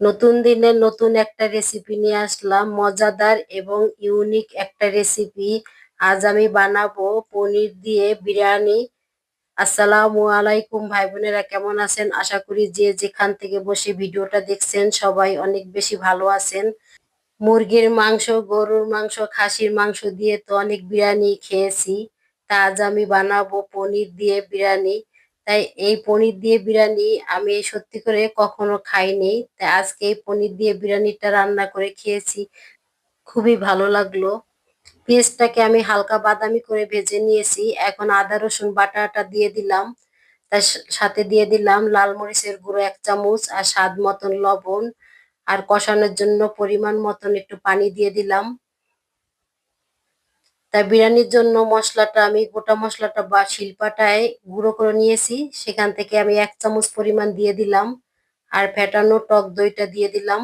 নতুন দিনে নতুন একটা রেসিপি নিয়ে আসলাম, মজাদার এবং ইউনিক একটা রেসিপি আজ আমি বানাবো পনির দিয়ে বিরিয়ানি। আসসালামু আলাইকুম, ভাই বোনেরা কেমন আছেন? আশা করি যে যেখান থেকে বসে ভিডিওটা দেখছেন সবাই অনেক বেশি ভালো আছেন। মুরগির মাংস, গরুর মাংস, খাসির মাংস দিয়ে তো অনেক বিরিয়ানি খেয়েছি। তা আজ আমি বানাবো পনির দিয়ে বিরিয়ানি। তাই এই পনির দিয়ে বিরিয়ানি আমি সত্যি করে কখনো খাইনি। তাই আজকে এই পনির দিয়ে বিরিয়ানিটা রান্না করে খেয়েছি। খুবই ভালো লাগল। পেঁয়াজটাকে আমি হালকা বাদামি করে ভেজে নিয়েছি। এখন আদা, রসুন বাটাটা দিয়ে দিলাম। তার সাথে দিয়ে দিলাম লাল মরিচের গুঁড়ো এক চামচ আর স্বাদ মতন লবণ। আর কষানোর জন্য পরিমাণ মতন একটু পানি দিয়ে দিলাম। তাই বিরিয়ানির জন্য মশলাটা, আমি গোটা মশলাটা বা শিল্পাটায় গুঁড়ো করে নিয়েছি। সেখান থেকে আমি এক চামচ পরিমাণ দিয়ে দিলাম। আর ফেটানো টক দইটা দিয়ে দিলাম।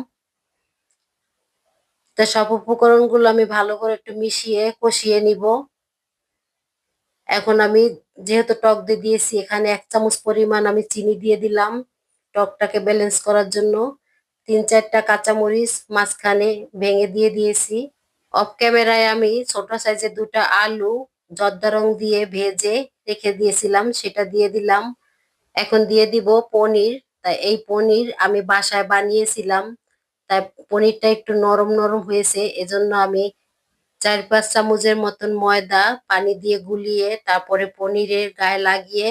তা সব উপকরণগুলো আমি ভালো করে একটু মিশিয়ে কষিয়ে নিব। এখন আমি যেহেতু টক দই দিয়েছি, এখানে এক চামচ পরিমাণ আমি চিনি দিয়ে দিলাম টকটাকে ব্যালেন্স করার জন্য। তিন চারটা কাঁচামরিচ মাঝখানে ভেঙে দিয়ে দিয়েছি। অফ ক্যামেরায় আমি ছোট সাইজের দুটা আলু জর্দা রং দিয়ে ভেজে রেখে দিয়েছিলাম, সেটা দিয়ে দিলাম। এখন দিয়ে দিব পনির। তাই এই পনির আমি বাসায় বানিয়েছিলাম। তাই পনিরটা একটু নরম নরম হয়েছে, এজন্য আমি চার পাঁচ চামচের মতন ময়দা পানি দিয়ে গুলিয়ে তারপরে পনিরের গায়ে লাগিয়ে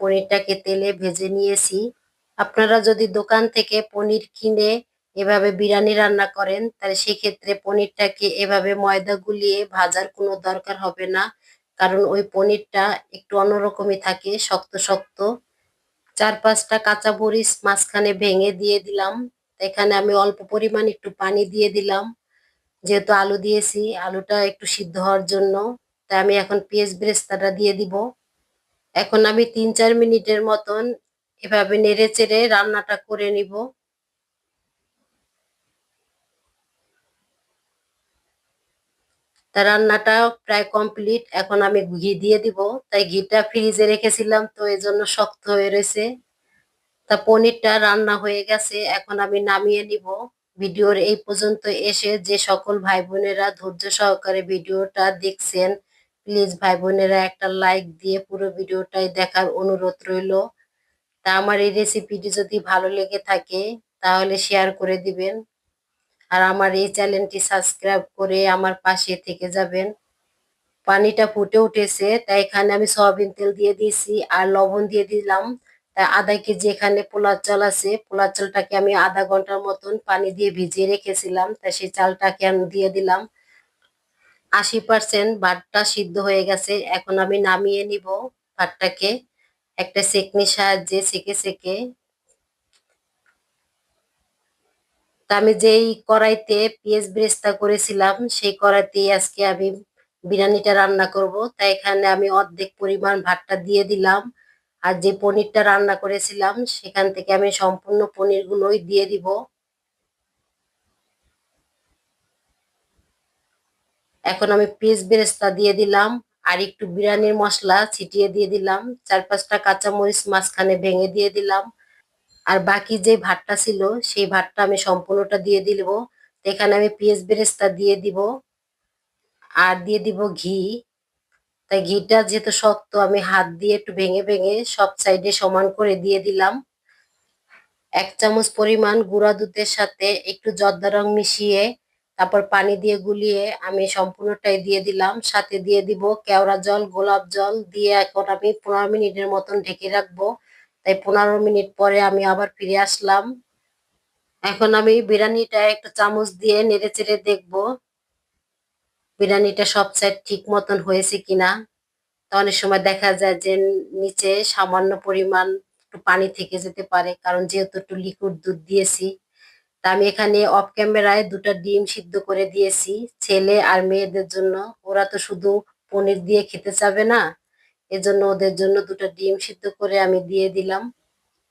পনিরটাকে তেলে ভেজে নিয়েছি। আপনারা যদি দোকান থেকে পনির কিনে এভাবে বিরিয়ানি রান্না করেন, তাহলে সেক্ষেত্রে পনিরটাকে এভাবে ময়দা গুলিয়ে ভাজার কোনো দরকার হবে না। কারণ ওই পনিরটা একটু অন্যরকমই থাকে, শক্ত শক্ত। চার পাঁচটা কাঁচা মরিচ মাঝখানে ভেঙে দিয়ে দিলাম। এখানে আমি অল্প পরিমাণ একটু পানি দিয়ে দিলাম। যেহেতু আলু দিয়েছি, আলুটা একটু সিদ্ধ হওয়ার জন্য, তাই আমি এখন পেঁয়াজ ব্রেস্তাটা দিয়ে দিব। এখন আমি তিন চার মিনিটের মতন এভাবে নেড়ে চেড়ে রান্নাটা করে নিব। তা রান্নাটা প্রায় কমপ্লিট এখন আমি ঘি দিয়ে দিব। তাই ঘিটা ফ্রিজে রেখেছিলাম, তো এই জন্য শক্ত হয়ে রয়েছে। তা পনিরটা রান্না হয়ে গেছে। এখন আমি নামিয়ে নিব। ভিডিওর এই পর্যন্ত এসে যে সকল ভাই বোনেরা ধৈর্য সহকারে ভিডিওটা দেখছেন, প্লিজ ভাই বোনেরা একটা লাইক দিয়ে পুরো ভিডিওটাই দেখার অনুরোধ রইল। তা আমার এই রেসিপিটি যদি ভালো লেগে থাকে, তাহলে শেয়ার করে দিবেন। আর আমার এই চ্যানেলটি সাবস্ক্রাইব করে আমার পাশে থেকে যাবেন। পানিটা ফুটে উঠেছে, তাই এখানে আমি সয়াবিন তেল দিয়ে দিয়েছি আর লবণ দিয়ে দিলাম। তাই আধা কেজি এখানে পোলার চাল আছে। পোলার চালটাকে আমি আধা ঘণ্টার মতন পানি দিয়ে ভিজিয়ে রেখেছিলাম, তাই সেই চালটাকে আমি দিয়ে দিলাম। আশি পার্সেন্ট ভাতটা সিদ্ধ হয়ে গেছে, এখন আমি নামিয়ে নিব ভাতটাকে। একটা সেকনির সাহায্যে সেকে সেকে আমি যেই কড়াইতে পেঁয়াজ ব্রেস্তা করেছিলাম, সেই কড়াইতেই আজকে আমি বিরিয়ানিটা রান্না করব। তাই এখানে আমি অর্ধেক পরিমাণ ভাতটা দিয়ে দিলাম। আর যে পনিরটা রান্না করেছিলাম, সেখান থেকে আমি সম্পূর্ণ পনিরগুলোই দিয়ে দিব। এখন আমি পিস বেরেস্তা দিয়ে দিলাম। আর একটু বিরিয়ানির মশলা ছিটিয়ে দিয়ে দিলাম। চার পাঁচটা কাঁচামরিচ মাঝখানে ভেঙে দিয়ে দিলাম। আর বাকি যে ভাতটা ছিল, সেই ভাতটা আমি সম্পূর্ণটা দিয়ে দিব। এখানে আমি পিঁয়াজ বেরেস্তা দিয়ে দিব আর দিয়ে দিব ঘি। তাই ঘিটা যেহেতু শক্ত, আমি হাত দিয়ে একটু ভেঙে ভেঙে সব সাইডে সমান করে দিয়ে দিলাম। এক চামচ পরিমাণ গুঁড়া দুধের সাথে একটু জর্দা রং মিশিয়ে তারপর পানি দিয়ে গুলিয়ে আমি সম্পূর্ণটাই দিয়ে দিলাম। সাথে দিয়ে দিব কেওড়া জল, গোলাপ জল দিয়ে এখন আমি পনেরো মিনিটের মতন ঢেকে রাখব। তাই পনেরো মিনিট পরে আমি আবার ফিরে আসলাম। এখন আমি বিরিয়ানিটা একটা চামচ দিয়ে নেড়ে চেড়ে দেখব বিরিয়ানিটা সব সাইড ঠিক মতন হয়েছে কিনা। তো অনেক সময় দেখা যায় যে নিচে সামান্য পরিমাণ একটু পানি থেকে যেতে পারে, কারণ যেহেতু একটু লিকুইড দুধ দিয়েছি। তা আমি এখানে অফ ক্যামেরায় দুটা ডিম সিদ্ধ করে দিয়েছি, ছেলে আর মেয়েদের জন্য। ওরা তো শুধু পনির দিয়ে খেতে চাবে না। এজন্য ওদের জন্য দুটো ডিম সিদ্ধ করে আমি দিয়ে দিলাম।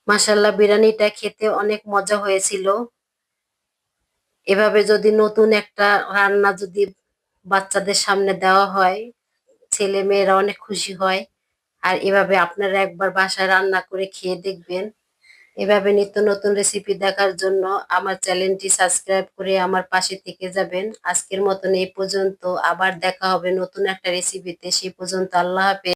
মাসাল্লাহ বিরিয়ানিটা খেতে অনেক মজা হয়েছিল। এভাবে যদি নতুন একটা রান্না যদি বাচ্চাদের সামনে দেওয়া হয়, ছেলে মেয়েরা অনেক খুশি হয়। আর এভাবে আপনারা একবার বাসায় রান্না করে খেয়ে দেখবেন। এভাবে নিত্য নতুন রেসিপি দেখার জন্য আমার চ্যানেলটি সাবস্ক্রাইব করে আমার পাশে থেকে যাবেন। আজকের মতন এই পর্যন্ত। আবার দেখা হবে নতুন একটা রেসিপিতে সেই পর্যন্ত আল্লাহ হাফেজ।